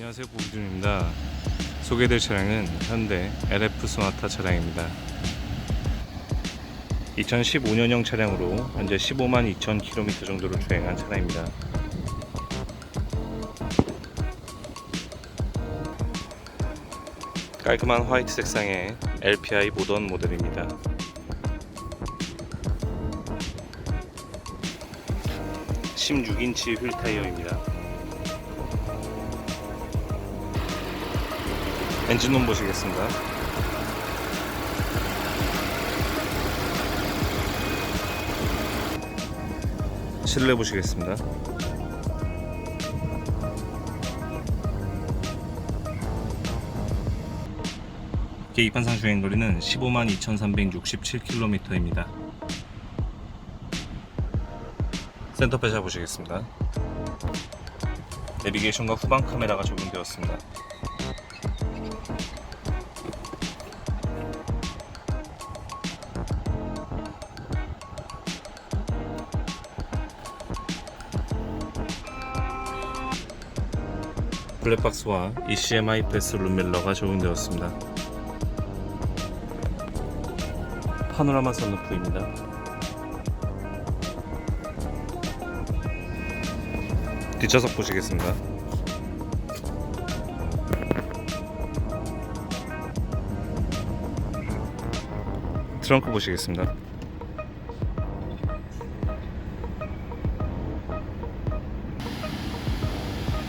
안녕하세요 보기준입니다. 소개될 차량은 현대 LF 소나타 차량입니다. 2015년형 차량으로 현재 15만 2천 km 정도를 주행한 차량입니다. 깔끔한 화이트 색상의 LPI 모던 모델입니다. 16인치 휠 타이어입니다 엔진룸 보시겠습니다. 실내 보시겠습니다. 계기판상 주행거리는 15만 2,367km입니다. 센터페자 보시겠습니다. 내비게이션과 후방 카메라가 적용되었습니다. 블랙박스와 ECMI 패스 룸밀러가 적용되었습니다. 파노라마 선루프입니다. 뒷좌석 보시겠습니다. 트렁크 보시겠습니다.